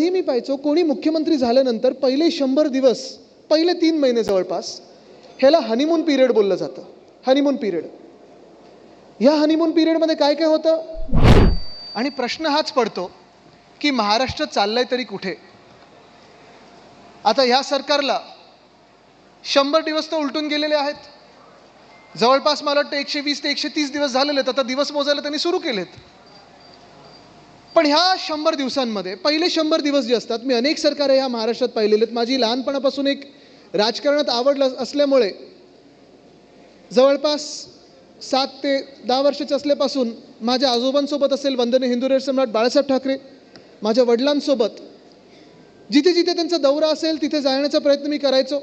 कधीही मी पाहायचो कोणी मुख्यमंत्री झाल्यानंतर पहिले शंभर दिवस पहिले तीन महिने जवळपास ह्याला हनीमून पिरियड बोललं जातं. हनीमून पिरियड ह्या हनीमून पिरियडमध्ये काय काय होतं? आणि प्रश्न हाच पडतो की महाराष्ट्र चाललाय तरी कुठे? आता ह्या सरकारला शंभर दिवस तर उलटून गेलेले आहेत. जवळपास मला वाटतं एकशे वीस ते एकशे तीस दिवस झालेले आहेत. आता दिवस मोजायला त्यांनी सुरू केलेत. पण ह्या शंभर दिवसांमध्ये पहिले शंभर दिवस जे असतात मी अनेक सरकारे ह्या महाराष्ट्रात पाहिलेले आहेत. माझी लहानपणापासून एक राजकारणात आवड ल- असल्यामुळे जवळपास सात ते दहा वर्षाचे असल्यापासून माझ्या आजोबांसोबत असेल वंदने हिंदू सम्राट बाळासाहेब ठाकरे माझ्या वडिलांसोबत जिथे जिथे त्यांचा दौरा असेल तिथे जाण्याचा प्रयत्न मी करायचो.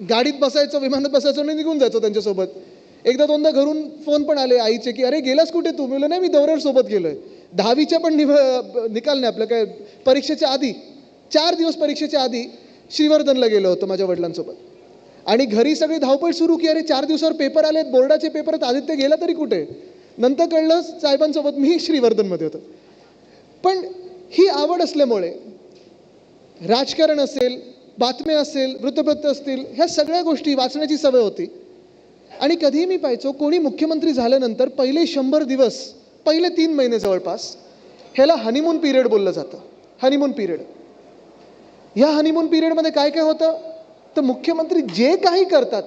गाडीत बसायचो विमानात बसायचो आणि निघून जायचो त्यांच्यासोबत. एकदा दोनदा घरून फोन पण आले आईचे की अरे गेलास कुठे तू? मी नाही मी दौऱ्यावर सोबत आहे दहावीच्या पण निव निकाल नाही आपलं काय परीक्षेच्या आधी चार दिवस परीक्षेच्या आधी श्रीवर्धनला गेलो होतो माझ्या वडिलांसोबत. आणि घरी सगळी धावपळ सुरू की अरे चार दिवसावर पेपर आलेत बोर्डाचे पेपर आहेत आदित्य गेला तरी कुठे? नंतर कळलं साहेबांसोबत मी श्रीवर्धनमध्ये होतो. पण ही आवड असल्यामुळे राजकारण असेल बातम्या असेल वृत्तपत्र असतील ह्या सगळ्या गोष्टी वाचण्याची सवय होती. आणि कधीही मी पाहायचो कोणी मुख्यमंत्री झाल्यानंतर पहिले शंभर दिवस पहिले तीन महिने जवळपास ह्याला हनीमून पिरियड बोललं जातं. हनीमून पिरियड ह्या हनीमून पिरियडमध्ये काय काय होतं? तर मुख्यमंत्री जे काही करतात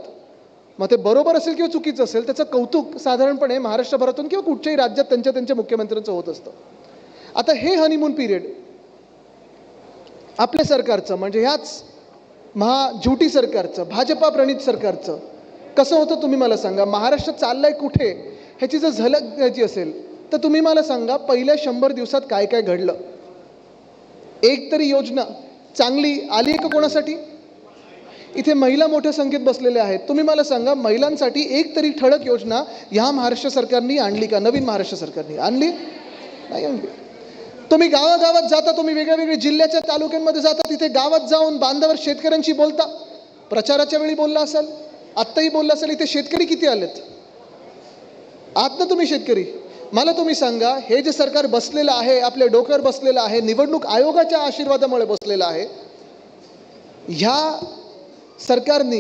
मग ते बरोबर असेल किंवा चुकीचं असेल त्याचं कौतुक साधारणपणे महाराष्ट्रभरातून किंवा कुठच्याही राज्यात त्यांच्या त्यांच्या मुख्यमंत्र्यांचं होत असतं. आता हे हनीमून पिरियड आपल्या सरकारचं म्हणजे ह्याच महा सरकारचं भाजपा प्रणित सरकारचं कसं होतं तुम्ही मला सांगा? महाराष्ट्र चाललंय कुठे? ह्याची जर झलक द्यायची असेल तर तुम्ही मला सांगा पहिल्या शंभर दिवसात काय काय घडलं? एक तरी योजना. चांगली आली आहे का कोणासाठी? इथे महिला मोठ्या संख्येत बसलेल्या आहेत. तुम्ही मला सांगा महिलांसाठी एक तरी ठळक योजना ह्या महाराष्ट्र सरकारनी आणली का? नवीन महाराष्ट्र सरकारनी आणली? नाही आणली. तुम्ही गावागावात जाता तुम्ही वेगळ्या वेगळ्या जिल्ह्याच्या तालुक्यांमध्ये जाता तिथे गावात जाऊन बांधावर शेतकऱ्यांशी बोलता. प्रचाराच्या वेळी बोलला असाल आत्ताही बोलला असेल इथे शेतकरी किती आलेत? आत ना तुम्ही शेतकरी? मला तुम्ही सांगा हे जे सरकार बसलेलं आहे आपल्या डोक्यावर बसलेलं आहे निवडणूक आयोगाच्या आशीर्वादामुळे बसलेलं आहे ह्या सरकारने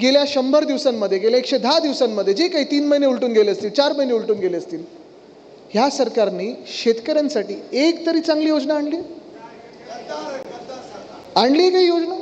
गेल्या शंभर दिवसांमध्ये गेल्या एकशे दहा दिवसांमध्ये जे काही तीन महिने उलटून गेले असतील चार महिने उलटून गेले असतील ह्या सरकारने शेतकऱ्यांसाठी एक तरी चांगली योजना आणली? आणली काही योजना?